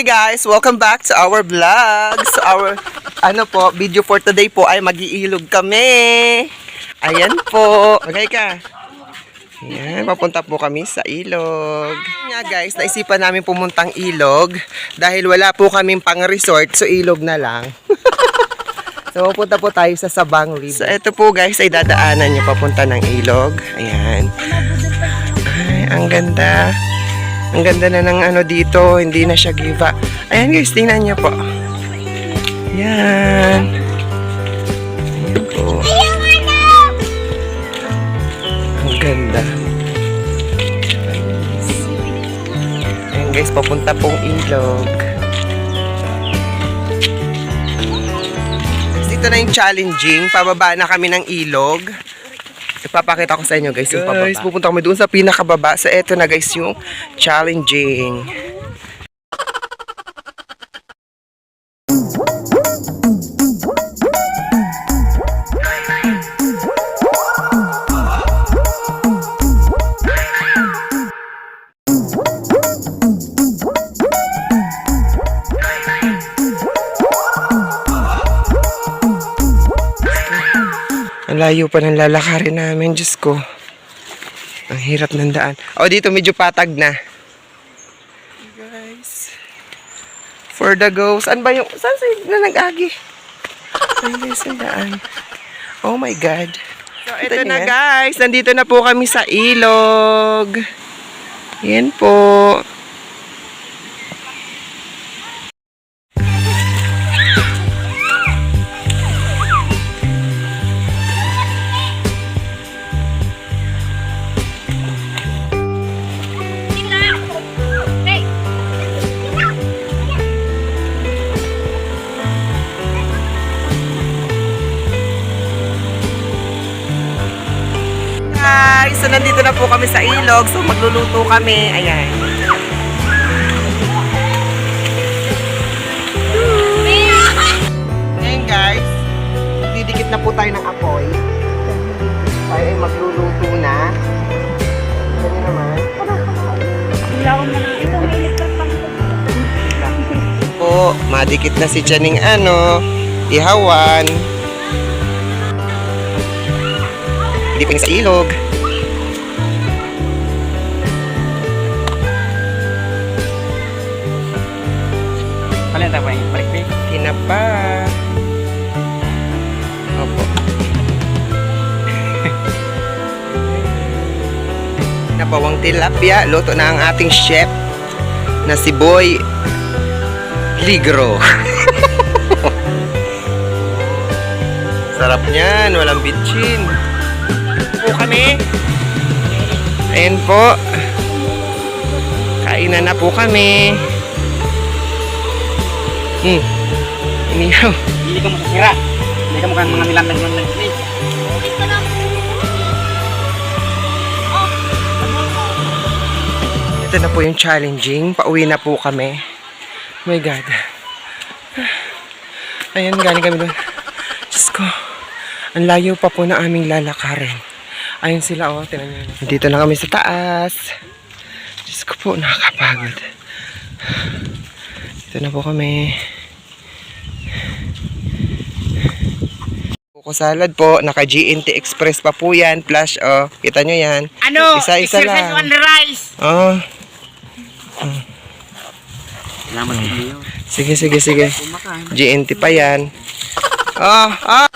Hi guys! Welcome back to our vlog. So our ano po, video for today po ay mag-iilog kami. Ayan po. Magay ka. Ayan, papunta po kami sa ilog. Nga guys, naisipan namin pumuntang ilog dahil wala po kaming pang resort, so ilog na lang. so pupunta po tayo sa Sabang River. So ito po guys ay dadaanan niyo papunta ng ilog. Ayan. Ay, ang ganda. Ang ganda na ng ano dito, hindi na siya giva. Ayan guys, tingnan niyo po. Ayan. Ayan po. Ang ganda. Ayan guys, papunta pong ilog. Dito na yung challenging. Pababa na kami ng ilog. Ipapakita ko sa inyo guys yung pababa. Guys, pupunta kami doon sa pinakababa. So eto na guys yung challenging. Layo pa ng lalakarin namin, Diyos ko. Ang hirap ng daan. O, dito medyo patag na. Guys. For the go. Saan ba yung... Saan sa na nag-agi? Ay, guys, ang daan. Oh my God. So, ito na guys. Nandito na po kami sa ilog. Yan po. Guys, so nandito na po kami sa ilog. So magluluto kami. Ayan. Ngayon guys, didikit na po tayo ng apoy. Tayo ay magluluto na. Ano naman? Po, madikit na si Janing ano, ihawan. Hindi pa sa ilog. Napawang tilapia. Luto na ang ating chef na si Boy Ligro. Sarap niyan. Walang bitchin. Po kami. Ayan po. Kainan na po kami. Hmm. Inihaw. Hindi ka makasira. Hindi ka mukhang mga nilandag Ito na po yung challenging. Pauwi na po kami. Oh my God. Ayan, galing kami doon. Diyos ko. Ang layo pa po na aming lalakarin. Ayun sila, oh. Tinan nyo. Dito na kami sa taas. Diyos ko po, nakakapagod. Dito na po kami. Buko salad po. Naka GNT Express pa po yan. Flash, oh. Kita nyo yan. Ano? Isa-isa Exercise lang. on the rice. Oh. Salamat sa iyo. Sige, sige, sige. GNT pa yan. Ah, ah.